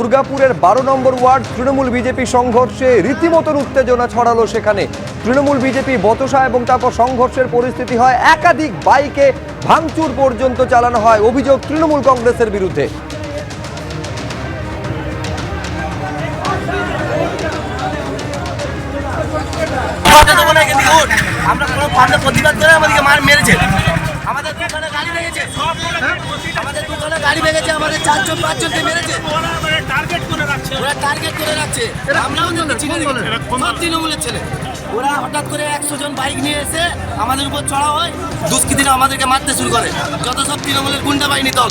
দুর্গাপুরের বারো নম্বর word Trinamool BJP সংঘর্ষে রীতিমতন উত্তেজনা ছড়ালো সেখানে তৃণমূল বিজেপি বতসা এবং তারপর সংঘর্ষের পরিস্থিতি হয় একাধিক বাইকে ভাঙচুর পর্যন্ত চালানো হয় অভিযোগ তৃণমূল কংগ্রেসের বিরুদ্ধে। আমরা কোনো প্রতিবাদ করে আমাদেরকে মার মেরেছে আমাদের দোকানে গাড়ি ভেঙেছে। আমাদের দোকানে গাড়ি ভেঙেছে আমাদের চারজন পাঁচজনকে মেরেছে। টার্গেট করে রাখছে। ওরা টার্গেট করে রাখছে আমরাও ওদেরকে চিনি সব তৃণমূলের ছেলে। ওরা হঠাৎ করে একশো জন বাইক নিয়ে এসে আমাদের উপর চড়া হয়। দুষ্কৃতীরা আমাদেরকে মারতে শুরু করে। যত সব তৃণমূলের গুন্ডা বাহিনী দল।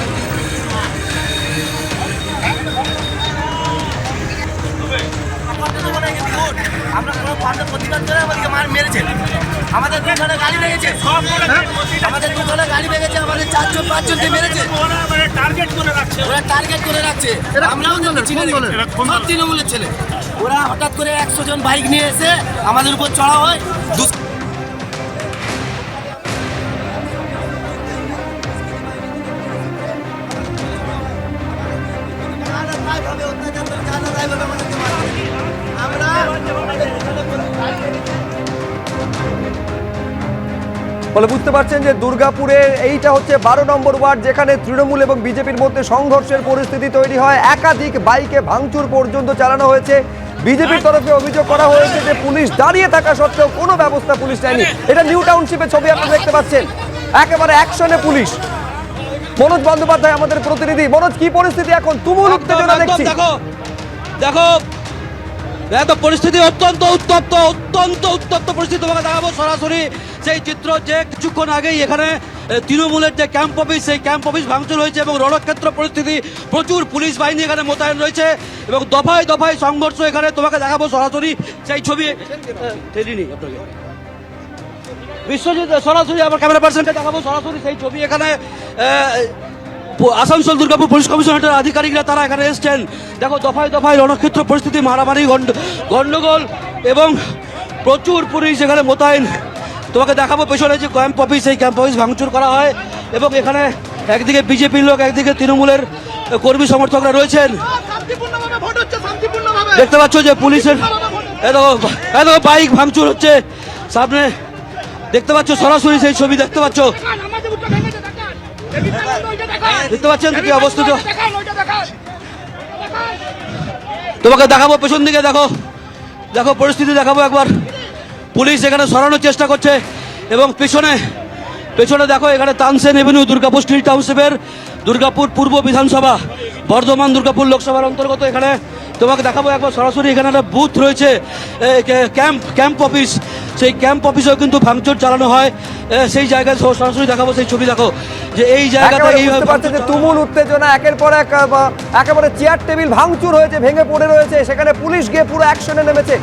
আমরা প্রতিবাদ করে আমাদেরকে মার মেরেছে। আমাদের দোকানে গাড়ি ভেঙেছে। আমাদের দোকানে গাড়ি ভেঙেছে আমাদের চারজন পাঁচজনকে মেরেছে। ওরা মানে টার্গেট করে রাখছে। ওরা টার্গেট করে রাখছে। আমরাও সব তৃণমূলের ছেলে। ওরা হঠাৎ করে একশো জন বাইক নিয়ে এসে আমাদের উপর চড়া হয়। দুষ্- ফলে বুঝতে পারছেন যে দুর্গাপুরের এইটা হচ্ছে বারো নম্বর ওয়ার্ড যেখানে তৃণমূল এবং বিজেপির মধ্যে সংঘর্ষের পরিস্থিতি তৈরি হয়। একাধিক বাইকে ভাঙচুর পর্যন্ত চালানো হয়েছে। বিজেপির তরফে অভিযোগ করা হয়েছে যে পুলিশ দাঁড়িয়ে থাকা সত্ত্বেও কোনো ব্যবস্থা পুলিশ নেয়নি। এটা নিউ টাউনশিপের ছবি আপনারা দেখতে পাচ্ছেন। একেবারে অ্যাকশনে পুলিশ। মনোজ বন্দ্যোপাধ্যায় আমাদের প্রতিনিধি। মনোজ কি পরিস্থিতি এখন? তুমুল উত্তেজনা দেখছি। দেখো দেখো পরিস্থিতি অত্যন্ত, উত্তপ্ত অত্যন্ত উত্তপ্ত পরিস্থিতি তোমাকে দেখাবো সরাসরি। সেই চিত্র যে কিছুক্ষণ আগেই এখানে তৃণমূলের যে ক্যাম্প অফিস, সেই ক্যাম্প অফিস ভাঙচুর হয়েছে এবং রণক্ষেত্র পরিস্থিতি, প্রচুর পুলিশ বাহিনী এখানে মোতায়েন রয়েছে এবং দফায় দফায় সংঘর্ষ এখানে তোমাকে দেখাবো সরাসরি। সেই ছবি টেলিনি বিশ্বজিৎ, সরাসরি আমার ক্যামেরা পার্সনকে দেখাবো সরাসরি সেই ছবি এখানে আসানসোল দুর্গাপুর পুলিশ কমিশনারের আধিকারিকরা তারা এখানে এসছেন। দেখো, দফায় দফায় রণক্ষেত্র পরিস্থিতি, মারামারি গন্ডগোল এবং প্রচুর পুলিশ এখানে মোতায়েন। তোমাকে দেখাবো পেছনে যে ক্যাম্প অফিস সেই ক্যাম্প অফিস ভাঙচুর করা হয় এবং এখানে একদিকে বিজেপির লোক, একদিকে তৃণমূলের কর্মী সমর্থকরা রয়েছেন। দেখতে পাচ্ছ যে পুলিশের বাইক ভাঙচুর হচ্ছে। সামনে দেখতে পাচ্ছ সরাসরি সেই ছবি, দেখতে পাচ্ছ। দেখতে পাচ্ছেন কি অবস্থিত তোমাকে দেখাবো, পেছন দিকে দেখো। দেখো, পরিস্থিতি দেখাবো একবার। পুলিশ এখানে সরানোর চেষ্টা করছে এবং পেছনে পেছনে দেখো, এখানে তানসেন এভিনিউ, দুর্গাপুর স্ট্রিট টাউনশিপের দুর্গাপুর পূর্ব বিধানসভা। বর্ধমান দুর্গাপুর লোকসভার অন্তর্গত এখানে। তোমাকে দেখাবো একবার সরাসরি এখানে একটা বুথ রয়েছে ক্যাম্প ক্যাম্প অফিস সেই ক্যাম্প অফিসেও কিন্তু ভাঙচুর চালানো হয়। সেই জায়গায় সরাসরি দেখাবো সেই ছবি দেখো। যে এই জায়গাটা এইভাবে পারছেন তুমুল উত্তেজনা একের পর এক একেবারে চেয়ার টেবিল ভাঙচুর হয়েছে ভেঙে পড়ে রয়েছে। সেখানে পুলিশ গিয়ে পুরো অ্যাকশনে নেমেছে।